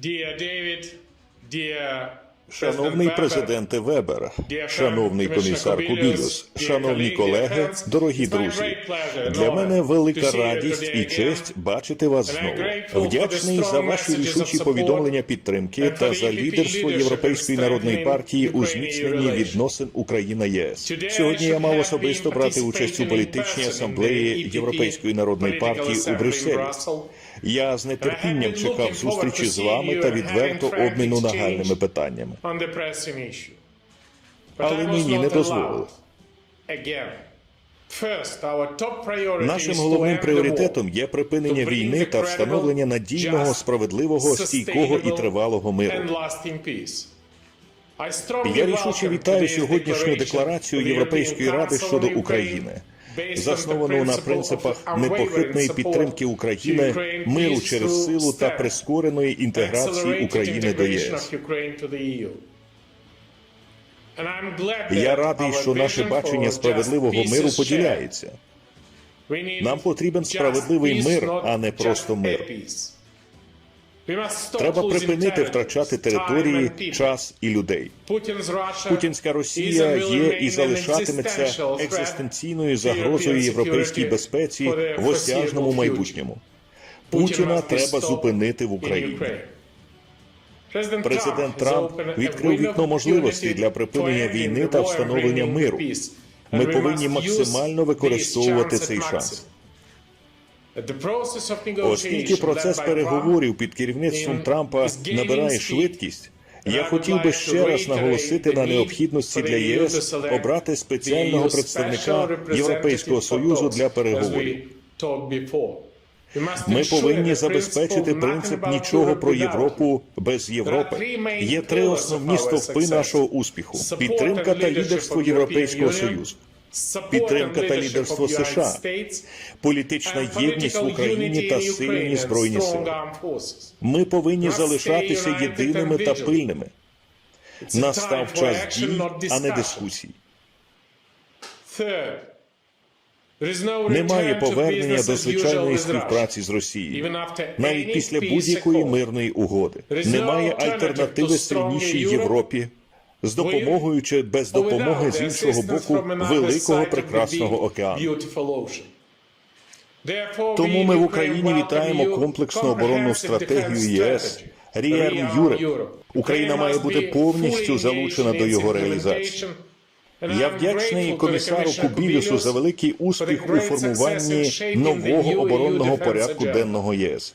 Dear David, dear Шановний президенте Вебер, шановний комісар Кубілюс, шановні колеги, дорогі друзі. Для мене велика радість і честь бачити вас знову. Вдячний за ваші рішучі повідомлення підтримки та за лідерство Європейської народної партії у зміцненні відносин Україна ЄС. Сьогодні я мав особисто брати участь у політичній асамблеї Європейської народної партії у Брюсселі. Я з нетерпінням чекав зустрічі з вами та відверто обміну нагальними питаннями. On the pressing issue. But Але мені не дозволили. Again. First, our top priority Нашим головним пріоритетом є припинення війни та встановлення надійного, справедливого, стійкого і тривалого миру. Я рішуче вітаю сьогоднішню декларацію Європейської ради щодо України, засновану на принципах непохитної підтримки України, миру через силу та прискореної інтеграції України до ЄС. glad Я радий, що наше бачення справедливого миру поділяється. Нам потрібен справедливий мир, а не просто мир. Треба припинити втрачати території, час і людей. Путінська Росія є і залишатиметься екзистенційною загрозою європейській безпеці в осяжному майбутньому. Путіна треба зупинити в Україні. Президент Трамп відкрив вікно можливостей для припинення війни та встановлення миру. Ми повинні максимально використовувати цей шанс. Оскільки процес переговорів під керівництвом Трампа набирає швидкість, я хотів би ще раз наголосити на необхідності для ЄС обрати спеціального представника Європейського союзу для переговорів. Ми повинні забезпечити принцип нічого про Європу без Європи. Є три основні стовпи нашого успіху: підтримка та лідерство Європейського союзу, підтримка та лідерство США, політична єдність в Україні та сильні збройні сили. Ми повинні залишатися єдиними та пильними. Настав час дій, а не дискусій. Немає повернення до звичайної співпраці з Росією, навіть після будь-якої мирної угоди. Немає альтернативи сильнішій Європі з допомогою чи без допомоги з іншого боку великого прекрасного океану. Тому ми в Україні вітаємо комплексну оборонну стратегію ЄС Рієрн Юреп. Україна має бути повністю залучена до його реалізації. Я вдячний комісару Кубілюсу за великий успіх у формуванні нового оборонного порядку денного ЄС.